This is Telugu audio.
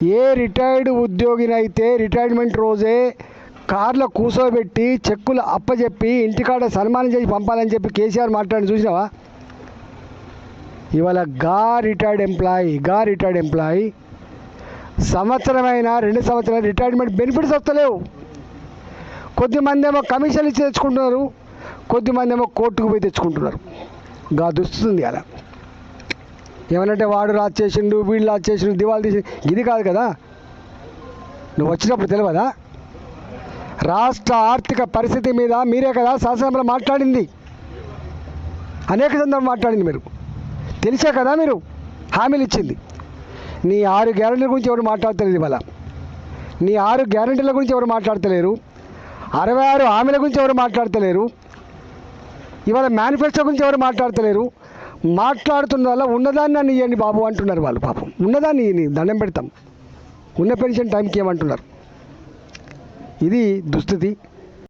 ఏ రిటైర్డ్ ఉద్యోగినైతే రిటైర్మెంట్ రోజే కార్లో కూర్చోబెట్టి చెక్కులు అప్పచెప్పి ఇంటికాడ సన్మానం చేసి పంపాలని చెప్పి కేసీఆర్ మాట్లాడి చూసినావా? ఇవాళ గా రిటైర్డ్ ఎంప్లాయీ గా రిటైర్డ్ ఎంప్లాయీ. సంవత్సరమైన రెండు సంవత్సరాలు రిటైర్మెంట్ బెనిఫిట్స్ వస్తలేవు. కొద్దిమంది ఏమో కమిషన్ ఇచ్చి తెచ్చుకుంటున్నారు కొద్దిమంది ఏమో కోర్టుకు పోయి తెచ్చుకుంటున్నారు. గా దుస్తుంది అలా ఏమనంటే వాడు రాజ్ చేసిండు వీళ్ళు రాజ్ చేసిండు దివాళ తీసి ఇది కాదు కదా? నువ్వు వచ్చినప్పుడు తెలియదా రాష్ట్ర ఆర్థిక పరిస్థితి మీద మీరే కదా శాసనసభలో మాట్లాడింది. అనేక సందర్భం మాట్లాడింది మీరు. తెలిసే కదా మీరు? హామీలు ఇచ్చింది. నీ ఆరు గ్యారెంటీల గురించి ఎవరు మాట్లాడతలేదు ఇవాళ? నీ ఆరు గ్యారెంటీల గురించి ఎవరు మాట్లాడతలేరు? అరవై ఆరు హామీల గురించి ఎవరు మాట్లాడతలేరు? ఇవాళ మేనిఫెస్టో గురించి ఎవరు మాట్లాడతలేరు? మాట్లాడుతున్న వల్ల ఉన్నదాన్ని నన్ను ఇవ్వండి బాబు అంటున్నారు వాళ్ళు పాపం. ఉన్నదాన్ని దండం పెడతాం. ఉన్న పెన్షన్ టైంకి ఏమంటున్నారు? ఇది దుస్థితి.